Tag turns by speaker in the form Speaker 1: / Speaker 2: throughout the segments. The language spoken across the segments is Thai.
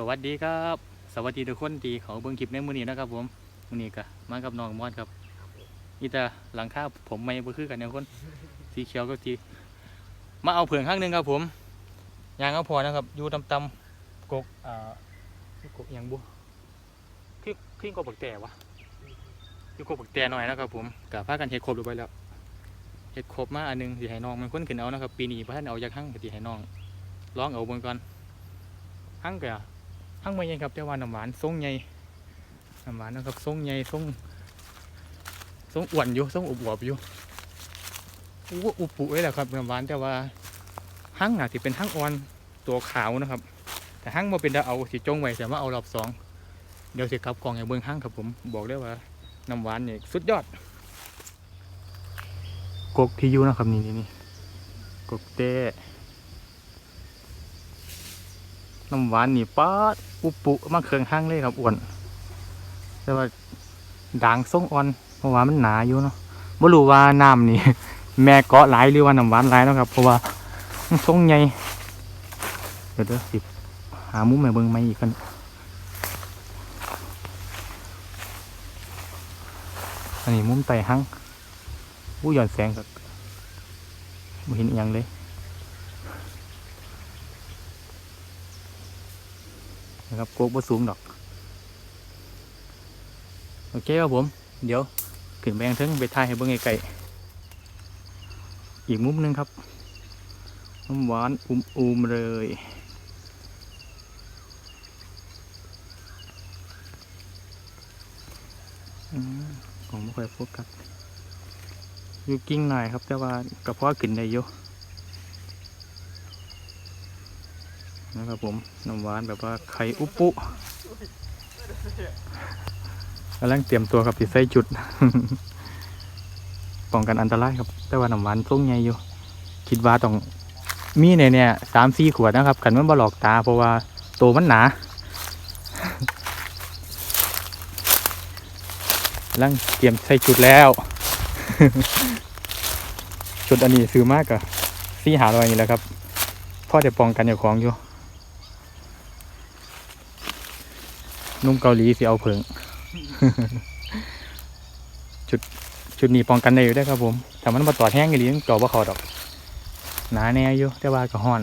Speaker 1: สวัสดีครับ สวัสดีทุกคนที่เขาเบิ่งคลิปในมือนี้นะครับ ผมมือนี้ก็มากับน้องมอดครับอีแต่หลังคาผมไม่บ่คือกันเนี่ยคนสีเขียวก็สีมาเอาเผืองข้างหนึ่งครับ ผมยางเอาพอนะครับอยู่ตำๆกกอ่ากกยังบุคือคือกบักแต่วะอยู่กกบักแต่หน่อยนะครับ ผมกับพากันเฮ็ดครบเรียบร้อยแล้วเฮ็ดครบมาอันหนึงสิให้น้องมันคนขึ้นเอานะครับ ปีนี้บ่ทันเอาจากหั่งสิให้น้องลองเอาบิ่งก่อนหั่งก็ หั่งไม่ใหญ่ครับแต่ว่าน้ำหวานทรงใหญ่น้ำหวานนะครับทรงใหญ่ทรงทรงอ้วนอยู่ทรงอวบอยู่อู้วอุปุเลยแหละครับน้ำหวานแต่ว่าหั่งอาจจะเป็นหั่งอ่อนตัวขาวนะครับ แต่หั่งมาเป็นดาเอาสิจงไว้แต่มาเอารอบสองเดี๋ยวสิกลับกล่องให้เบิ่งหั่งครับผมบอกได้ว่าน้ำหวานนี่สุดยอด กกที่อยู่นะครับนี่นี่นี่กกเต้น้ำหวานนี่ป๊าด อุปุมาเครื่องห้างเลยครับอ้วนแต่ว่าด่างส่งอ่อนเพราะว่ามันหนาอยู่เนาะไม่รู้ว่าน้ำนี่ แม่เกาะหลายหรือว่าน้ำหวานหลายนะครับ เพราะว่ามันทรงใหญ่เดี๋ยวเดี๋ยวสิหามุมใหม่เบิ่งไม่อีกกันอันนี้มุมไต่ห้างอู้หย่อนแสงครับไม่เห็นอหยังเลย นะครับโกกบ่สูงดอก โอเคครับผม เดี๋ยวขึ้นไปยังทิงไปถ่ายให้เบิ่งไกลๆอีกมุมหนึงครับน้ำหวานอุ้มอูมๆเลยอืมผมไม่ค่อยโฟกัสอยู่กิ้งหน่อยครับ แต่ว่ากระเพาะขึ้นได้อยู่ นะครับผมน้ำหวานแบบว่าไข่อุปุกำลังเตรียมตัวครับที่ใส่จุด ป้องกันอันตรายครับ แต่ว่าน้ำหวานทรงใหญ่อยู่ คิดว่าต้องมีในเนี่ยสามสี่ขวดนะครับกันมันบ่หลอกตาเพราะว่าโตมันหนากำลังเตรียมใส่จุดแล้ว จุดอันนี้ซื้อมากอะสี่หาร้อยนี่แหละครับพ่อจะป้องกันเจ้าของอยู่ นุ่มเกาหลีสิเอาเพิงจุดจุดนี้ป้องกันได้อยู่ได้ครับผมแต่มันมาตอดแห้งอีหลีมันจ่อบ่เขาดอก หนาแน่อยู่แต่ว่าก็ฮ้อน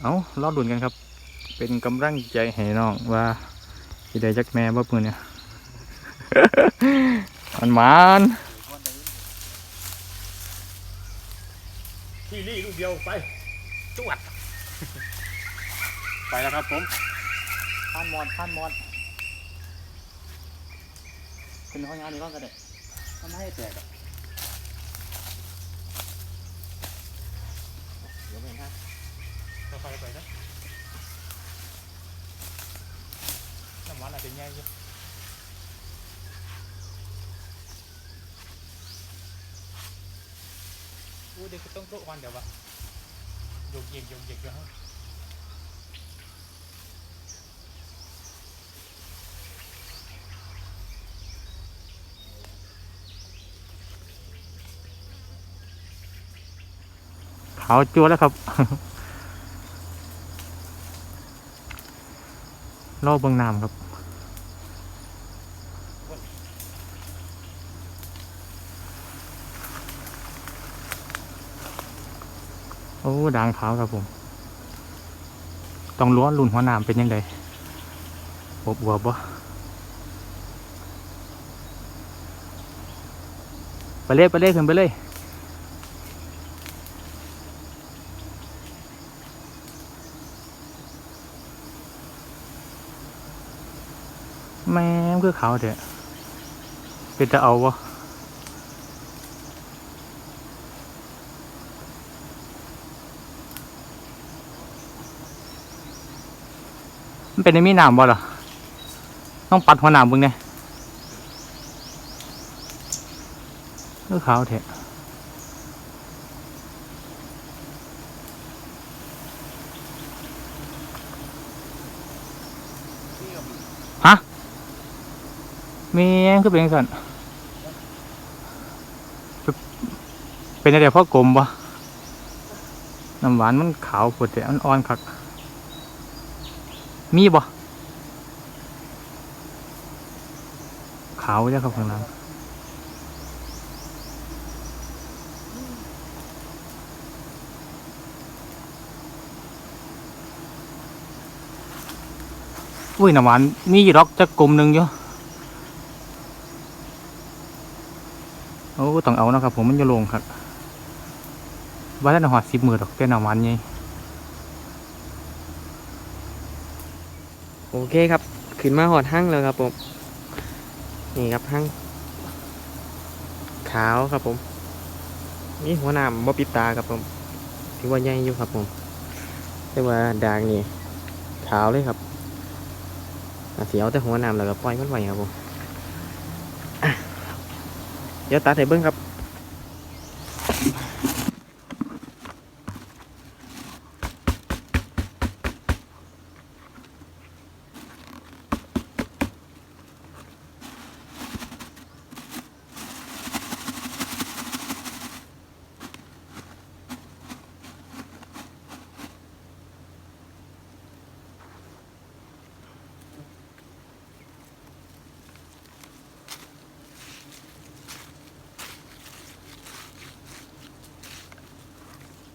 Speaker 1: เอารอดุนกันครับ เป็นกำลังใจให้น้องว่าสิได้จักแม่บ่ปืนเนี่ยมันมาน
Speaker 2: ที่นี่ลูกเดียวไป
Speaker 1: จวด ไปแล้วครับผมท่านมอนท่านมอนขึ้นห้องงานนี้ก่อนก็ได้ทำให้แตกอะ
Speaker 2: เดี๋ยวไปนะ
Speaker 1: ค่อยๆไปนะน้ำหวานอาจจะแย่อยู่อู้เด็กก็ต้องโต๊ะวันเดี๋ยววะโยกเยกยกเยกอยู่ฮะขาวจัวแล้วครับ รอบเบางน้ำครับ โอ้ด่างขาวครับผม ต้องล้วรุ่นหัวนามเป็นยังไงอบอวบบ่ไปเลยไปเลยขึ้นไปเลยแม่งคือเขาเถอะเป็นจะเอาวะ เป็นในมีน้ำบ่หรอต้องปัดหัวน้ำบึงเนี่ยคือขาวเถอะแมีคือเป็นจังสันเป็นอะไรพ่อกลมปะน้ำหวานมันขาวปวดแต่มันอ่อนคัก มีบ่ขาวจ้ะครับข้างล่างอุ้ยน้ำหวานมีอยู่ดอกจะกลมหนึ่งอยู่โอ้ต้องเอานะครับผมมันจะลงครับว่าแล้วหอดสิบมือดอกแต่น้ำหวานไง
Speaker 2: โอเคครับ ขึ้นมาหอดห้างแล้วครับผม นี่ครับห้างขาวครับผม นี่หัวหน้ำบอปิดตาครับผมถือว่าใหญ่อยู่ครับผมแต่ว่าด่างนี่ขาวเลยครับเสียวแต่หัวหน้ำแล้วก็ปล่อยมันไว้ครับผมอะเดี๋ยวตัดให้เบิ้งครับ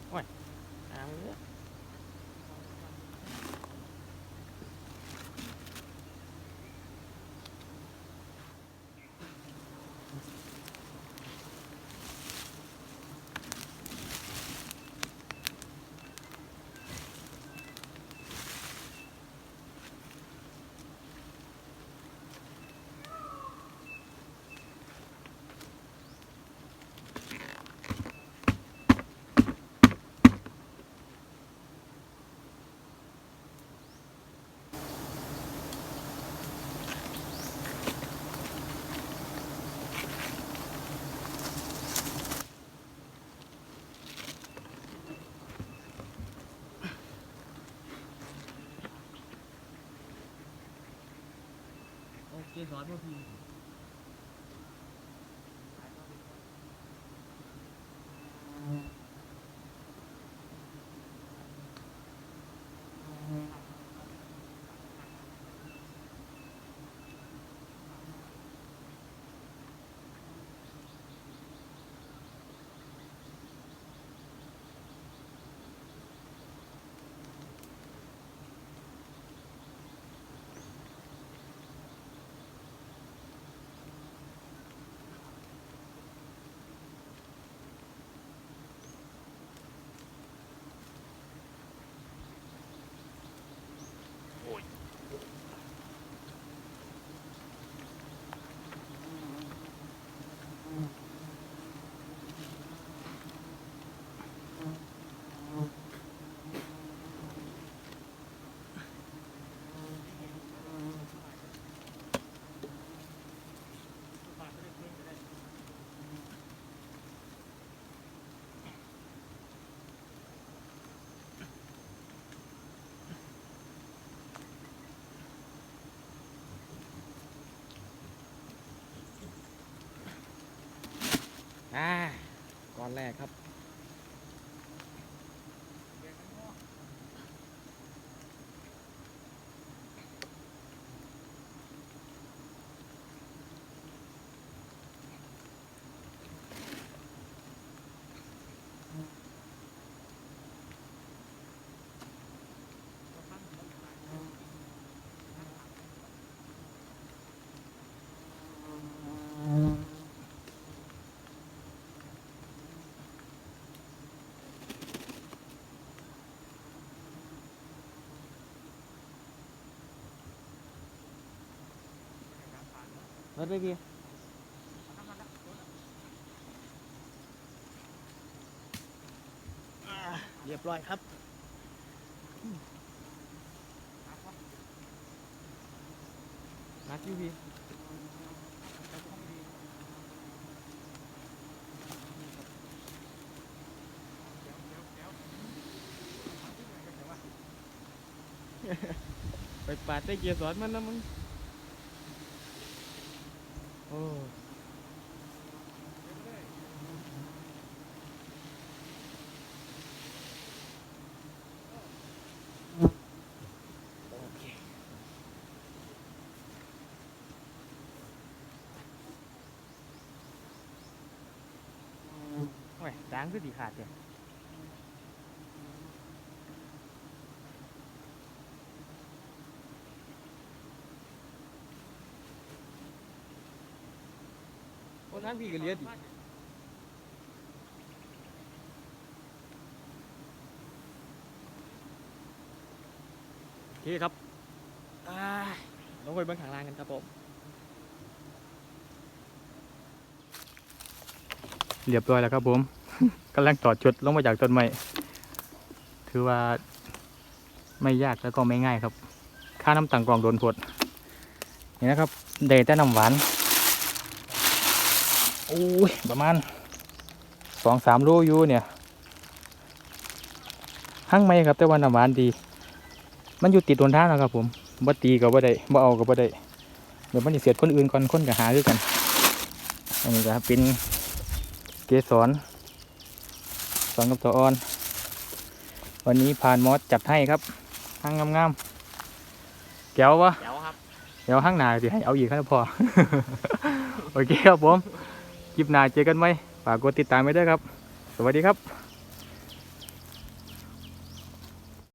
Speaker 1: โอเคสรพวกพี่
Speaker 2: อ่าก้อนแรกครับ รถไปพี่อ่าเรียบร้อยครับนักอยู่พี่ไปปาดได้เกียร์สอนมันนะมึง 哦单个地方的 อสีขาดเนี่ยโอ้น้ำพี่ก็เลียดิโอเคครับอ่าลงไปเบื้องข้างล่างกันครับผม
Speaker 1: เรียบร้อยแล้วครับผมกำลังต่อจุดลงมาจากต้นไม้ถือว่าไม่ยากแล้วก็ไม่ง่ายครับ ค่าน้ำตังกรองโดนพดนี่นะครับเดแต่น้ำหวาน โอ้ยประมาณสองสามโลอยู่เนี่ยหั่งไม่ครับ แต่ว่าน้ำหวานดี มันอยู่ติดต้นทางนะครับผมบ่ตีก็บ่ได้บ่เอาก็บ่ได้เดี๋ยวมันจะเสียดคนอื่นก่อนคนก็หาด้วยกันอันนี้ก็เป็นเกสรสอนกับตัวอ่อน วันนี้ผ่านมอสจัดให้ครับห้างงามๆแก้ววะ
Speaker 2: เดี๋ยวครับ
Speaker 1: เดี๋ยวห้างหนาสิให้เอาอีกครับพอ โอเคครับผม คลิปหน้าเจอกันไหมฝากกดติดตามไว้ด้วยครับ สวัสดีครับ